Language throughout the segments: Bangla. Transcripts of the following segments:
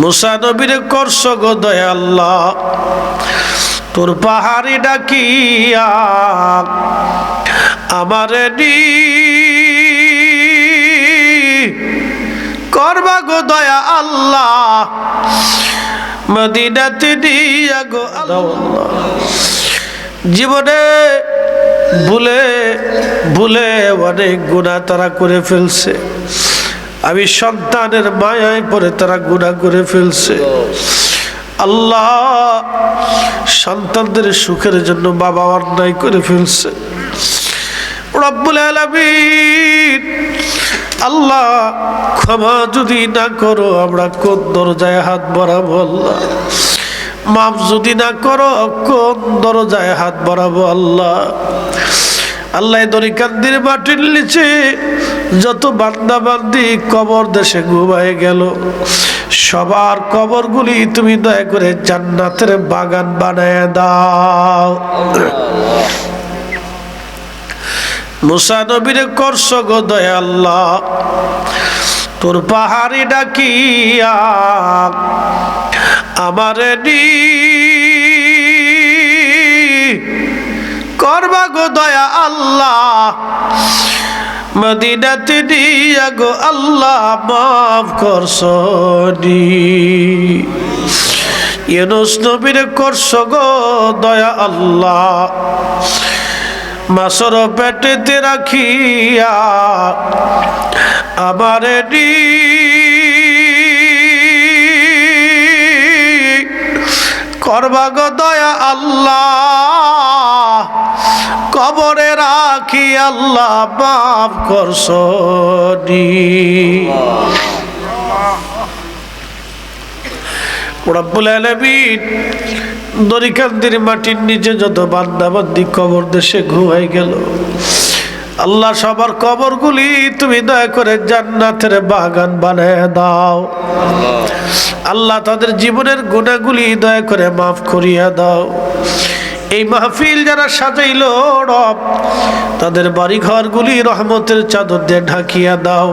মুসা নবীর গো দয়া আল্লাহ তোর পাহাড়ি ডাকিয়া আমার করবা গো দয়া আল্লাহ, মদিনাতে দিয়া গো আল্লাহ। জীবনে ভুলে ভুলে অনেক গুণা তারা করে ফেলছে। আমি সন্তানের মায়ায় পরে তারা গুণা করে ফেলছে। আল্লাহ সন্তানদের সুখের জন্য বাবা অন্যায় করে ফেলছে। আল্লাহ ক্ষমা যদি না করো, আমরা কোন দরজায় হাত বাড়াবো আল্লাহ? মাফ যদি না করো, কোন দরজায় হাত বাড়াবো আল্লাহ? আল্লাহ দরিকান্দির মাটির নিচে যত বান্দা বান্দি কবর দেশে ঘুমায় গেল। সবার কবরগুলি তুমি দয়া করে জান্নাতের বাগান বানায় দাও। মুসা নবীর করস গো দয়া আল্লাহ, তোর পাহাড়ি ডাকিয়া আমার করবা গো দয়া আল্লাহ। মদিনাতে দিয়া গো আল্লাহ মাফ করছনি ইউনুস নবীর করছ গো দয়া আল্লাহ। মাসর পেটেতে রাখিয়া আমার নি। করবা গো দয়া আল্লাহ। রাখি আল্লাহ মাফ করছনি রব্বুল আলামিন দরিকান্দির মাটির নিচে যত বান্দাবান্দি কবর দেশে ঘুমাই গেল আল্লাহ সবার কবরগুলি তুমি দয়া করে জান্নাতের বাগান বানায় দাও। আল্লাহ তাদের জীবনের গুণাগুলি দয়া করে মাফ করিয়া দাও। এই মাহফিল যারা সাজাইল রব, তাদের বাড়ি ঘরগুলি রহমতের চাদর দিয়ে ঢাকিয়া দাও।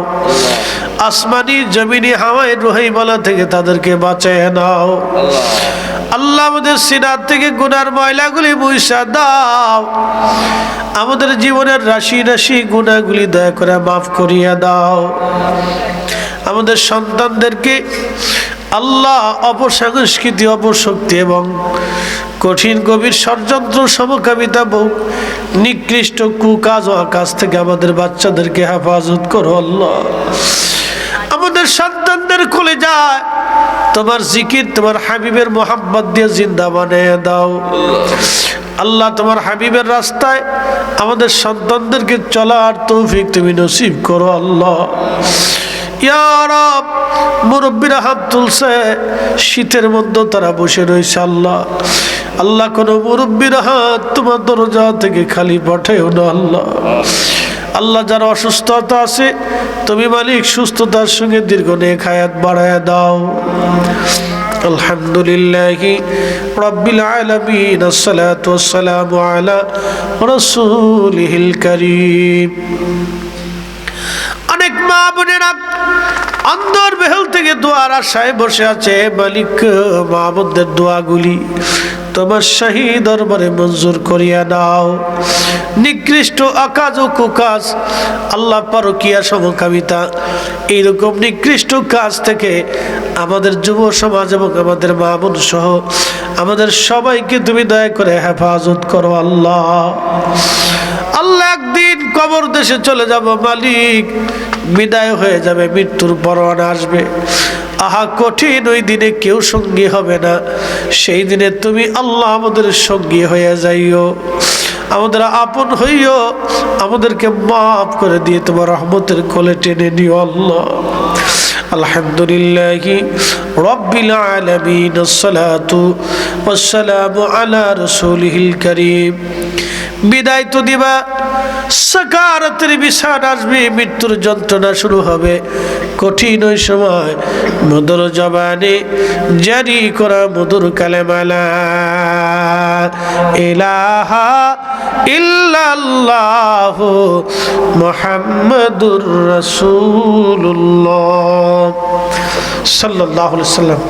আসমানি জমিনি হাওয়াই রহিমালা থেকে তাদেরকে বাঁচায় নাও। আল্লাহ আমাদের সিনার থেকে গুনার ময়লাগুলি মুইসা দাও। আমাদের জীবনের রাশি রাশি গুণাগুলি দয়া করে মাফ করিয়া দাও। আমাদের সন্তানদেরকে আল্লাহ অপসংস্কৃতি, অপশক্তি এবং কঠিন, গভীর ষড়যন্ত্র সমকামিতা বহু নিকৃষ্ট কুকাজ আকাশ থেকে আমাদের বাচ্চাদেরকে হেফাজত করো আল্লাহ। আমাদের সন্তানদের খুলে যায়। তোমার জিকির, তোমার হাবিবের মোহাম্মদ দিয়ে জিন্দা বানিয়ে দাও। আল্লাহ তোমার হাবিবের রাস্তায় আমাদের সন্তানদেরকে চলার তৌফিক তুমি নসিব করো আল্লাহ। ইয়ারব মুরব্বীরা হাত তুলছে শীতের মধ্যে তারা বসে রয়েছে আল্লাহ আল্লাহ কোন মুরব্বীর হাত তোমার দরজা থেকে খালি পাঠাও না আল্লাহ আল্লাহ যারা অসুস্থতা আছে তুমি মালিক সুস্থতার সঙ্গে দীর্ঘ নেক হায়াত বাড়ায় দাও الحمد لله رب العالمين الصلاة والسلام على رسوله الكريم অনেক মা বোনেরা অন্দর বেহল থেকে দোয়ার আশায় বসে আছে মালিক মাহমুদের দোয়াগুলি। তোমার শাহী দরবারে মঞ্জুর করিয়া দাও নিকৃষ্ট আকাজ ও কুকাজ আল্লাহ পরকিয়া সমকামিতা। এইরকম নিকৃষ্ট কাজ থেকে আমাদের যুব সমাজ এবং আমাদের মা বোন সহ আমাদের সবাইকে তুমি দয়া করে হেফাজত করো আল্লাহ। আল্লাহ একদিন কবর দেশে চলে যাব মালিক। বিদায় হয়ে যাবে, মৃত্যুর বরণ আসবে। আহা, কঠিন ওই দিনে কেউ সঙ্গী হবে না। সেই দিনে তুমি আল্লাহ আমাদের সঙ্গী হয়ে যাইও। আমাদের আপন হইও। আমাদেরকে মাফ করে দিয়ে তোমার রহমতের কোলে টেনে নিও আল্লাহ। আলহামদুলিল্লাহি রব্বিল আলামিন, আসসালাতু ওয়াসসালামু আলা রাসূলিল কারীম। বিদায় তো দিবা। সাকারাতের বিছান আসবে, মৃত্যুর যন্ত্রণা শুরু হবে। কঠিন ওই সময় মধুর জবানে জারি করা মধুর কালেমালা, ইলাহা ইল্লাল্লাহ মুহাম্মাদুর রাসূলুল্লাহ সাল্লাল্লাহু আলাইহি সাল্লাম